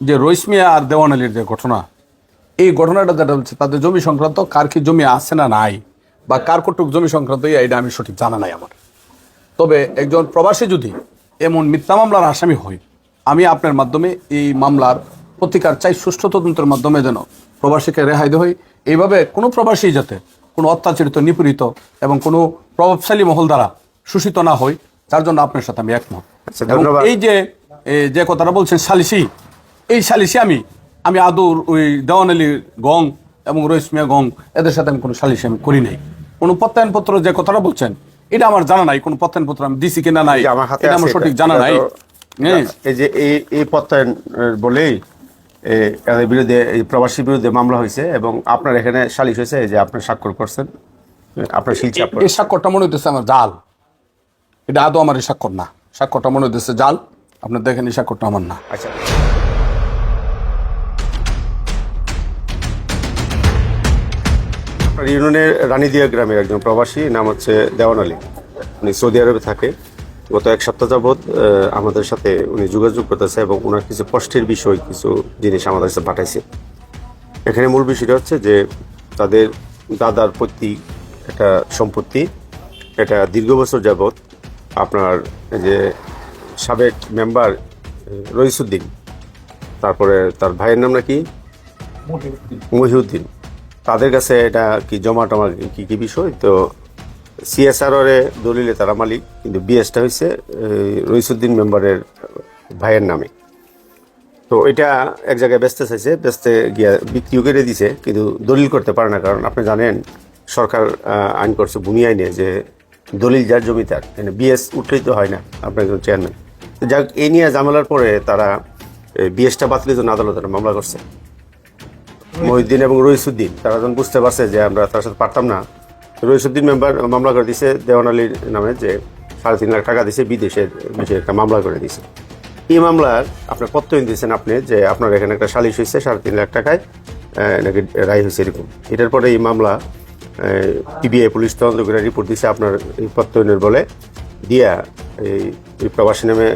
যে রইসমিয়া আর দেওয়ান আলীর যে ঘটনা এই ঘটনাটা যেটা হচ্ছে তাদের জমি সংক্রান্ত কার কি জমি আছে না নাই বা কার কটুক জমি সংক্রান্ত এটা আমি সঠিক জানা নাই আমার। তবে একজন প্রবাসী যদি এমন মিথ্যা মামলার আসামি হয় আমি আপনার মাধ্যমে এই মামলার প্রতিকার চাই সুষ্ঠু তদন্তের মাধ্যমে যেন প্রবাসীকে রেহাই দেওয়া হয়। এইভাবে কোনো প্রবাসী যাতে কোনো অত্যাচারিত নিপীড়িত এবং কোনো প্রভাবশালী মহল দ্বারা শোষিত না হয় তার জন্য আপনার সাথে আমি একমত। আচ্ছা। এই যে যে কথাটা বলছেন সালিসি এই সালিসি আমি আমি আদৌ ওই দেওয়ান আলী গং এবং রইসমিয়া গং এদের সাথে আমি কোনো সালিসি আমি করি নাই। কোনো প্রত্যয়নপত্র যে কথাটা বলছেন এটা আমার জানা নাই কোনো প্রত্যয়নপত্র আমি দিছি কিনা নাই আমার হাতে এটা আমার সঠিক জানা নাই। হ্যাঁ। এই যে এই এই প্রত্যয়ন বলেই এদের বিরুদ্ধে এই প্রবাসীর বিরুদ্ধে মামলা হয়েছে এবং আপনার এখানে সালিশ হয়েছে এই যে আপনি স্বাক্ষর করছেন আপনার এই স্বাক্ষরটা মনে হইতেছে আমার জাল। এটা আদৌ আমার এই স্বাক্ষর না। স্বাক্ষরটা মনে হইতেছে জাল। আপনি দেখেন এই স্বাক্ষরটা আমার না। আচ্ছা। আপনার ইউনিয়নের রানীদিয়া গ্রামের একজন প্রবাসী নাম হচ্ছে দেওয়ান আলী। উনি সৌদি আরবে থাকে। গত এক সপ্তাহ যাবৎ আমাদের সাথে উনি যোগাযোগ করতেছে এবং ওনার কিছু কষ্টের বিষয় কিছু জিনিস আমাদের সাথে পাঠাইছে। এখানে মূল বিষয়টা হচ্ছে যে তাদের দাদার প্রতি একটা সম্পত্তি এটা দীর্ঘ বছর যাবৎ আপনার যে সাবেক মেম্বার রইসুদ্দিন তারপরে তার ভাইয়ের নাম নাকি? মহিউদ্দিন। তাদের কাছে এটা কি জমা টমা কি কি বিষয়? তো সিএসআর এ দলিলে তারা মালিক, কিন্তু বিএসটা হয়েছে রইসুদ্দিন মেম্বারের ভাইয়ের নামে। তো এটা এক জায়গায় বেচতে চাইছে বেচতে গিয়া বিক্রিও করে দিছে, কিন্তু দলিল করতে পারে না, কারণ আপনি জানেন, সরকার আইন করছে ভূমি আইনে যে দলিল যার জমি তার মানে বিএস উঠলেই তো হয় না, আপনার একজন চেয়ারম্যান। যাক এই নিয়ে ঝামেলার পরে তারা বিএসটা বাতিলের জন্য আদালতে একটা মামলা করছে। মহিউদ্দিন এবং রইসুদ্দিন। তারা যখন বুঝতে পারছে যে আমরা তার সাথে পারতাম না, রইসুদ্দিন মেম্বার মামলা করে দিছে দেওয়ান আলীর নামে যে সাড়ে তিন লাখ টাকা দিছে বিদেশের বিষয়ে একটা মামলা করে দিছে। এই মামলার আপনার প্রত্যয়ন দিয়েছেন আপনি? যে আপনার এখানে একটা সালিশ হয়েছে সাড়ে তিন লাখ টাকায় নাকি রায় হয়েছে এরকম? এটার পরে এই মামলা টিবিআই, পুলিশ তদন্ত করে রিপোর্ট দিছে আপনার এই প্রত্যয়নের বলে। দিয়া এই প্রবাসী নামে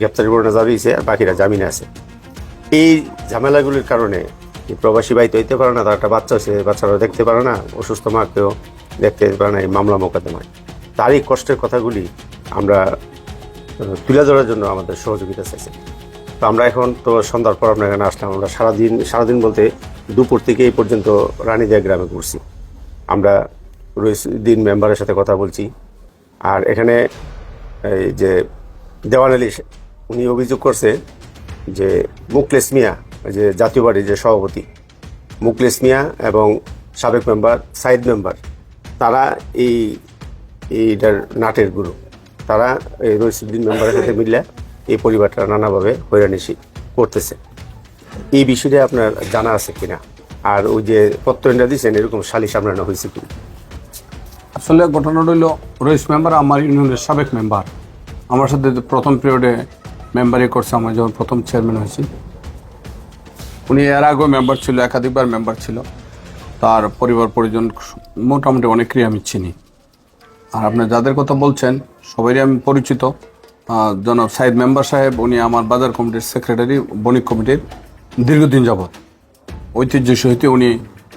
গ্রেপ্তারি পরোয়ানা জারি আর বাকিরা জামিনে আছে। এই ঝামেলাগুলির কারণে প্রবাসী বাড়িতে হইতে পারে না, তার একটা বাচ্চা আছে বাচ্চারা দেখতে পারে না, অসুস্থ মাকেও দেখতে পারে না, এই মামলা মোকদ্দমায়। তার এই কষ্টের কথাগুলি আমরা তুলে ধরার জন্য আমাদের সহযোগিতা চাইছি। তো আমরা এখন তো সন্ধ্যার পর আপনার এখানে আসলাম, আমরা সারাদিন সারাদিন বলতে দুপুর থেকে এই পর্যন্ত রানীদিয়া গ্রামে ঘুরছি। আমরা দিন মেম্বারের সাথে কথা বলছি। আর এখানে, এই যে দেওয়ান আলী, উনি অভিযোগ করছে যে মুকলেস মিয়া যে জাতীয় পার্টির যে সভাপতি মুকলেস মিয়া এবং সাবেক মেম্বার সাইদ মেম্বার, তারা এই, এইটার নাটের গুরু। তারা এই রইসুদ্দিন মেম্বারের সাথে মিললে এই পরিবারটা নানাভাবে হয়রানিশি করতেছে। এই বিষয়টা আপনার জানা আছে কিনা? আর ওই যে প্রত্যয়নটা দিচ্ছেন এরকম সালিশ আপনার হয়েছে কিনা? আসলে ঘটনাটা হইল রইস মেম্বার আমার ইউনিয়নের সাবেক মেম্বার। আমার সাথে প্রথম পিরিয়ডে মেম্বারই করছে আমার যখন প্রথম চেয়ারম্যান হয়েছি উনি এর আগেও মেম্বার ছিল, একাধিকবার মেম্বার ছিল। তার পরিবার, পরিজন মোটামুটি অনেকেরই আমি চিনি। আর আপনি যাদের কথা বলছেন সবারই আমি পরিচিত। জনাব সাইদ মেম্বার সাহেব, উনি আমার বাজার কমিটির সেক্রেটারি বণিক কমিটির দীর্ঘদিন যাবৎ ঐতিহ্য সহিত উনি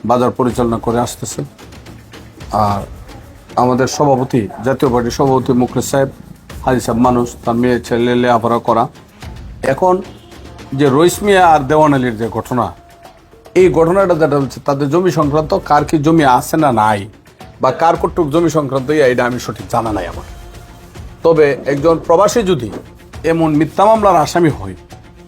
বাজার পরিচালনা করে আসতেছেন আর আমাদের সভাপতি, জাতীয় পার্টির সভাপতি মুখলেস সাহেব, হাজি সাহেব মানুষ, তার মেয়ে, ছেলে, লেখাপড়া করা। এখন যে রইসমিয়া আর দেওয়ান আলীর যে ঘটনা, এই ঘটনাটা যেটা হচ্ছে, তাদের জমি সংক্রান্ত কার কি জমি আছে না নাই, বা কার কটুক জমি সংক্রান্ত এটা আমি সঠিক জানা নাই আমার। তবে একজন প্রবাসী যদি এমন মিথ্যা মামলার আসামি হয়,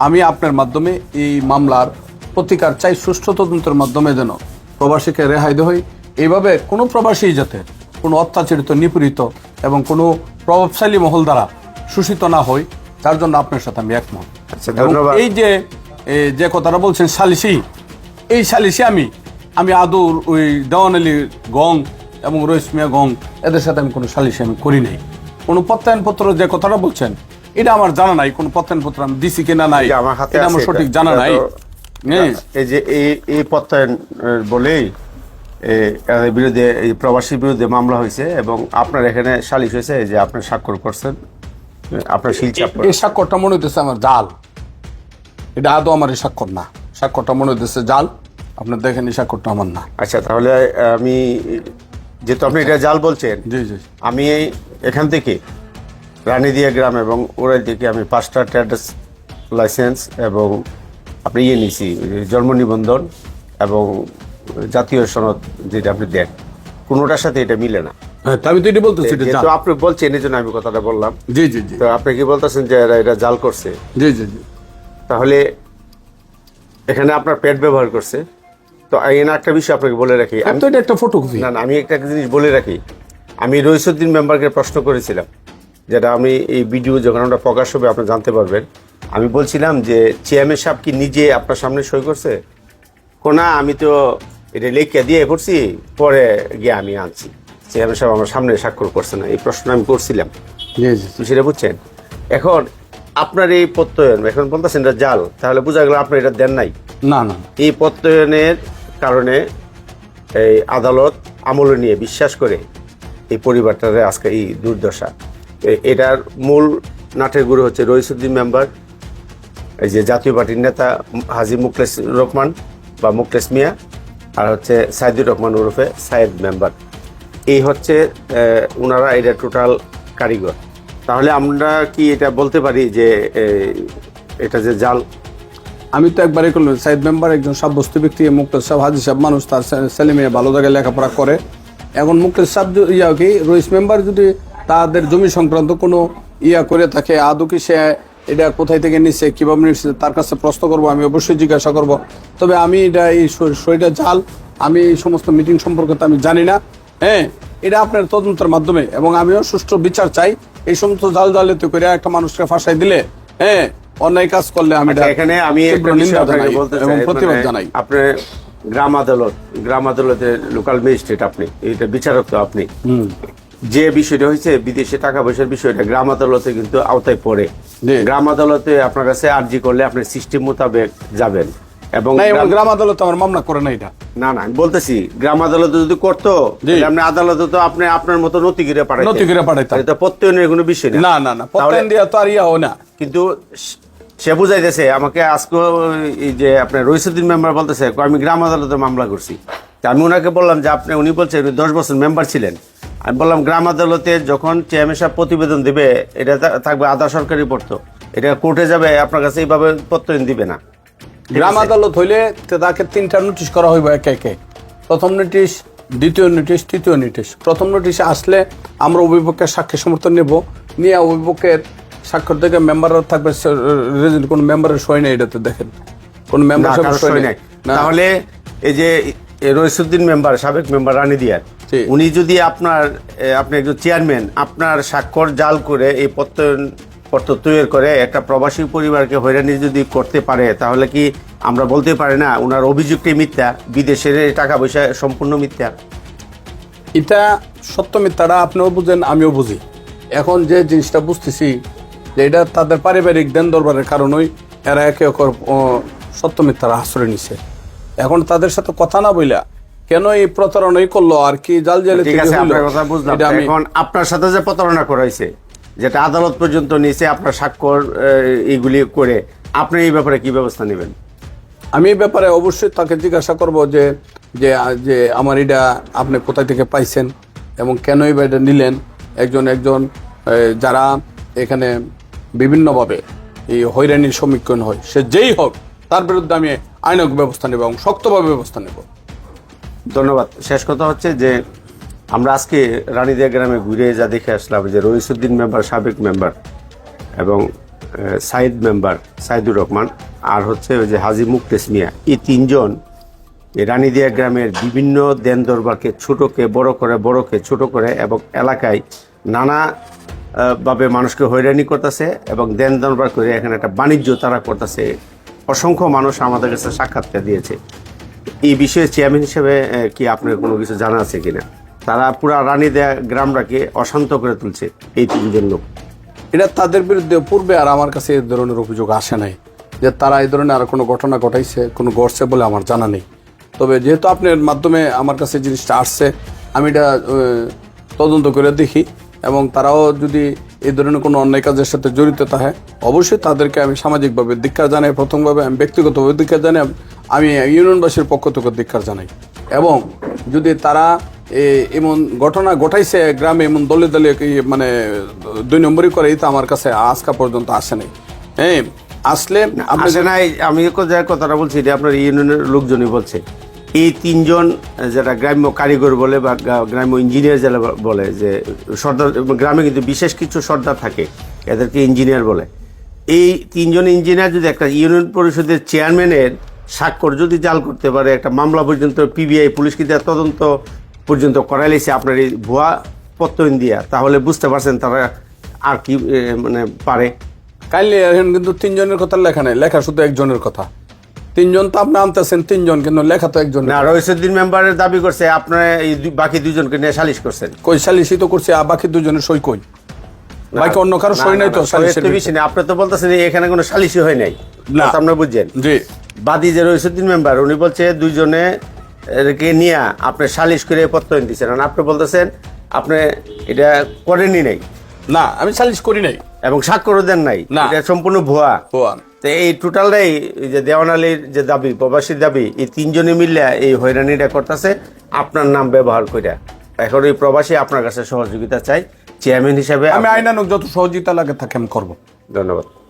আমি আপনার মাধ্যমে এই মামলার প্রতিকার চাই, সুষ্ঠু তদন্তের মাধ্যমে যেন প্রবাসীকে রেহাই দেওয়া হয়। এইভাবে কোনো প্রবাসী যাতে কোনো অত্যাচারিত, নিপীড়িত এবং কোনো প্রভাবশালী মহল দ্বারা শোষিত না হয়, তার জন্য আপনার সাথে আমি একমত। আচ্ছা, ধন্যবাদ। এই যে যে কথাটা বলছেন সালিসি এই সালিসি আমি আমি আদৌর ওই দেওয়ান আলী গং এবং রইসমিয়া গং এদের সাথে আমি কোনো সালিসি আমি করি নাই। কোনো প্রত্যয়নপত্র যে কথাটা বলছেন এটা আমার জানা নাই কোনো প্রত্যয়নপত্র আমি দিছি কিনা নাই আমার হাতে এটা আমার সঠিক জানা নাই। হ্যাঁ। এই যে এই এই প্রত্যয়ন বলেই বিরুদ্ধে এই প্রবাসীর বিরুদ্ধে মামলা হয়েছে এবং আপনার এখানে সালিশ হয়েছে যে আপনি স্বাক্ষর করছেন। আপনার শিলচাপ এই স্বাক্ষরটা মনে হইতেছে আমার জাল। এটা আদৌ আমার এই স্বাক্ষর না। স্বাক্ষরটা মনে হচ্ছে জাল। আপনি দেখেন এই স্বাক্ষরটা আমার না। আচ্ছা তাহলে আমি যেহেতু আপনি এটা জাল বলছেন জি জি। আমি এখান থেকে রানীদিয়া গ্রাম এবং ওরাই থেকে আমি পাঁচটা ট্রেডার্স লাইসেন্স এবং আপনি ইয়ে নিয়েছি জন্ম নিবন্ধন এবং জাতীয় সনদ যেটা আপনি দেন। কোনোটার সাথে এটা মিলে না। আমি তো এটা বলতেছি এটা আপনি বলছেন এই জন্য আমি কথাটা বললাম। জি জি জি। তো আপনি কি বলতেছেন যে এরা এটা জাল করছে? জি জি জি। তাহলে এখানে আপনার পেট ব্যবহার করছে। তো এখানে একটা বিষয় আপনাকে বলে রাখি। আমি তো এটা একটা ফটোকপি না না আমি একটা জিনিস বলে রাখি। আমি রইসুদ্দিন মেম্বারকে প্রশ্ন করেছিলাম যেটা আমি এই ভিডিও যখন আমরা প্রকাশ হবে আপনি জানতে পারবেন। আমি বলছিলাম যে চেয়ারম্যান সাহেব কি নিজে আপনার সামনে সই করছে? কোনা আমি তো এটা লেখা দিয়ে পড়ছি পরে গিয়ে আমি আনছি। চেয়ারম্যান সাহেব আমার সামনে স্বাক্ষর করছে না এই প্রশ্ন আমি করছিলাম। সেটা বুঝছেন? এখন আপনার এই প্রত্যয়ন এখন বলতেছেন এটা জাল তাহলে বোঝা গেল আপনি এটা দেন নাই। না না এই প্রত্যয়নের কারণে এই আদালত আমলে নিয়ে বিশ্বাস করে এই পরিবারটারে আজকে এই দুর্দশা। এটার মূল নাটের গুরু হচ্ছে রইসুদ্দিন মেম্বার এই যে জাতীয় পার্টির নেতা হাজি মুকলেস রহমান বা মুকলেস মিয়া আর হচ্ছে সাইদুর রহমান ওরফে সাইদ মেম্বার। এই হচ্ছে ওনারা এটা টোটাল কারিগর। তাহলে আমরা কি এটা বলতে পারি যে এটা যে জাল? আমি তো একবারই করলাম, সাইদ মেম্বার একজন সাব্যস্ত ব্যক্তি মুক্তের সাহেব, হাজি সাহেব মানুষ, তার ছেলে মেয়ে ভালো জায়গায় লেখাপড়া করে। এখন মুক্তের সাহেব ইয়া কি, রইস মেম্বার যদি তাদের জমি সংক্রান্ত কোনো ইয়া করে থাকে, আদৌ কি সে এটা কোথায় থেকে নিচ্ছে কীভাবে নিচ্ছে তার কাছে প্রশ্ন করব, আমি অবশ্যই জিজ্ঞাসা করব। তবে আমি এটা এই সইটা জাল, আমি এই সমস্ত মিটিং সম্পর্কে তো আমি জানি না। হ্যাঁ এটা আপনার তদন্তের মাধ্যমে এবং আমিও সুষ্ঠু বিচার চাই। এই সমস্ত জাল জালিত করে একটা মানুষকে ফাঁসাই দিলে হ্যাঁ অন্যায় কাজ করলে আমি আচ্ছা, এখানে আমি এবং প্রতিবাদ মানে জানাই। আপনার গ্রাম আদালত গ্রাম আদালতের লোকাল ম্যাজিস্ট্রেট আপনি এটা বিচারক তো আপনি। যে বিষয়টা হয়েছে বিদেশে টাকা পয়সার বিষয়টা গ্রাম আদালতে কিন্তু আওতায় পড়ে। গ্রাম আদালতে আপনার কাছে আর্জি করলে আপনি সিস্টেম মোতাবেক যাবেন। এবং গ্রাম আদালত আমার মামলা করে না এটা। না না আমি বলতেছি গ্রাম আদালতে যদি করতো আপনি আদালতে তো আপনি আপনার মতো নথি গিরে পাঠাইতেন। নথি পাঠাইতাম। এটা প্রত্যয়নের কোনো বিষয় না। না না না প্রত্যেক তাহলে- দিয়া তো আর ইয়া না। কিন্তু সে- বুঝাইতেছে আমাকে আজকে এই যে আপনার রইসুদ্দিন মেম্বার বলতেছে আমি গ্রাম আদালতে মামলা করছি। তা আমি ওনাকে বললাম যে আপনি উনি বলছেন উনি দশ বছর মেম্বার ছিলেন। আমি বললাম গ্রাম আদালতে যখন চেয়ারম্যান সাহেব প্রতিবেদন দিবে এটা থাকবে আধা সরকারি পড়ত। এটা কোর্টে যাবে আপনার কাছে এইভাবে প্রত্যয়ন দিবে না। গ্রাম আদালত হইলে তাকে তিনটা নোটিশ করা হইব একে একে প্রথম নোটিশ দ্বিতীয় নোটিশ তৃতীয় নোটিশ প্রথম নোটিশে আসলে আমরা অভিপক্ষের সাক্ষী সমর্থন নেব। নিয়ে অভিপক্ষের স্বাক্ষর থেকে মেম্বাররা থাকবে কোন মেম্বারের সই নেই এটাতে দেখেন। কোন মেম্বার সই নাই। তাহলে এই যে রইসুদ্দিন মেম্বার সাবেক মেম্বার রানী দিয়ার উনি যদি আপনার আপনি একজন চেয়ারম্যান আপনার স্বাক্ষর জাল করে এই প্রত্যয়ন পত্র তৈরি করে একটা প্রবাসী পরিবারকে হয়রানি যদি করতে পারে তাহলে কি আমরা বলতে পারি না ওনার অভিযোগটাই মিথ্যা? বিদেশের টাকা পয়সা সম্পূর্ণ মিথ্যা? এটা সত্য মিথ্যাটা আপনিও বুঝেন আমিও বুঝি। এখন যে জিনিসটা বুঝতেছি যে এটা তাদের পারিবারিক দেন দরবারের কারণেই এরা একে অপর সত্য মিথ্যার আশ্রয় নিছে। এখন তাদের সাথে কথা না বইলা কেন এই প্রতারণাই করল আর কি জাল জালি ঠিক আছে আপনার কথা বুঝলাম। এখন আপনার সাথে যে প্রতারণা করাইছে যেটা আদালত পর্যন্ত নিয়েছে আপনার স্বাক্ষর এইগুলি করে আপনি এই ব্যাপারে কি ব্যবস্থা নেবেন? আমি এই ব্যাপারে অবশ্যই তাকে জিজ্ঞাসা করব যে যে যে আমার এটা আপনি কোথায় থেকে পাইছেন এবং কেনই বা এটা নিলেন? একজন একজন যারা এখানে বিভিন্নভাবে এই হয়রানির সম্মুখীন হয় সে যেই হোক তার বিরুদ্ধে আমি আইনক ব্যবস্থা নেব এবং শক্তভাবে ব্যবস্থা নেব। ধন্যবাদ। শেষ কথা হচ্ছে যে আমরা আজকে রানীদিয়া গ্রামে ঘুরে যা দেখে আসলাম যে রইসুদ্দিন মেম্বার, সাবেক মেম্বার এবং সাইদ মেম্বার, সাইদুর রহমান আর হচ্ছে ওই যে হাজি মুক্তেস মিয়া। এই তিনজন এই রানীদিয়া গ্রামের বিভিন্ন দেন দরবারকে ছোটোকে বড় করে বড়কে ছোট করে এবং এলাকায় নানা ভাবে মানুষকে হয়রানি করতেছে এবং দেন দরবার করে এখানে একটা বাণিজ্য তারা করতেছে। অসংখ্য মানুষ আমাদের কাছে সাক্ষাৎকার দিয়েছে। এই বিষয়ে চেয়ারম্যান হিসেবে কি আপনার কোনো কিছু জানা আছে কিনা? তারা পুরা রানী দেয়া গ্রামটাকে অশান্ত করে তুলছে এই তিনজন লোক। এটা তাদের বিরুদ্ধে পূর্বে আর আমার কাছে এই ধরনের অভিযোগ আসে নাই যে তারা এই ধরনের আর কোনো ঘটনা ঘটাইছে, কোনো ঘটছে বলে আমার জানা নেই। তবে যেহেতু আপনার মাধ্যমে আমার কাছে জিনিসটা আসছে, আমি এটা তদন্ত করে দেখি এবং তারাও যদি এই ধরনের কোনো অন্যায় কাজের সাথে জড়িত থাকে, অবশ্যই তাদেরকে আমি সামাজিকভাবে ধিক্ষার জানাই, প্রথমভাবে আমি ব্যক্তিগতভাবে ধিক্ষার জানাই, আমি ইউনিয়নবাসীর পক্ষ থেকে ধিক্ষার জানাই। এবং যদি তারা এমন ঘটনা ঘটাইছে গ্রামে এমন দলে দলে মানে দুই নম্বরই করে এই তো আমার কাছে আজকা পর্যন্ত আসে নাই। হ্যাঁ আসলে আপনি আসে নাই আমি যে কথাটা বলছি এটা আপনার ইউনিয়নের লোকজনই বলছে। এই তিনজন যারা গ্রাম্য কারিগর বলে বা গ্রা- গ্রাম্য ইঞ্জিনিয়ার যারা বলে যে সর্দার গ্রামে কিন্তু বিশেষ কিছু সর্দার থাকে এদেরকে ইঞ্জিনিয়ার বলে। এই তিনজন ইঞ্জিনিয়ার যদি একটা ইউনিয়ন পরিষদের চেয়ারম্যানের স্বাক্ষর যদি জাল করতে পারে একটা মামলা পর্যন্ত পিবিআই পুলিশ কিন্তু তদন্ত পর্যন্ত করাইলেছে আপনার এই ভুয়া প্রত্যয়ন দিয়া তাহলে বুঝতে পারছেন তারা আর কি মানে পারে। কাইলে এখন কিন্তু তিনজনের কথা লেখা নেই লেখা শুধু একজনের কথা। তিনজন তো আপনি আনতেছেন তিনজন কিন্তু লেখা তো একজন না রইসুদ্দিন মেম্বারের দাবি করছে আপনার এই বাকি দুইজনকে নিয়ে সালিশ করছেন। কই সালিশই তো করছে আর বাকি দুজনের সই কই? বাকি অন্য কারও সই নাই তো না আপনি তো বলতেছেন এখানে কোনো সালিশি হয় নাই। না। আপনি বুঝছেন। জি। বাদী যে রইসুদ্দিন মেম্বার উনি বলছে দুইজনে কে নিয়ে আপনি সালিশ করে প্রত্যয়ন দিচ্ছেন আর আপনি বলতেছেন আপনি এটা করেনই নাই। না আমি সালিশ করি নাই। এবং স্বাক্ষরও দেন নাই। এটা সম্পূর্ণ ভুয়া। ভুয়া। তো এই টোটালটাই এই যে দেওয়ান আলীর যে দাবি প্রবাসীর দাবি এই তিনজনে মিলে এই হয়রানিটা করতেছে। আপনার নাম ব্যবহার কইরা। এখন এই প্রবাসী আপনার কাছে সহযোগিতা চাই। চেয়ারম্যান হিসাবে আমি আইনানুক যত সহযোগিতা লাগে থাকে আমি করব। ধন্যবাদ।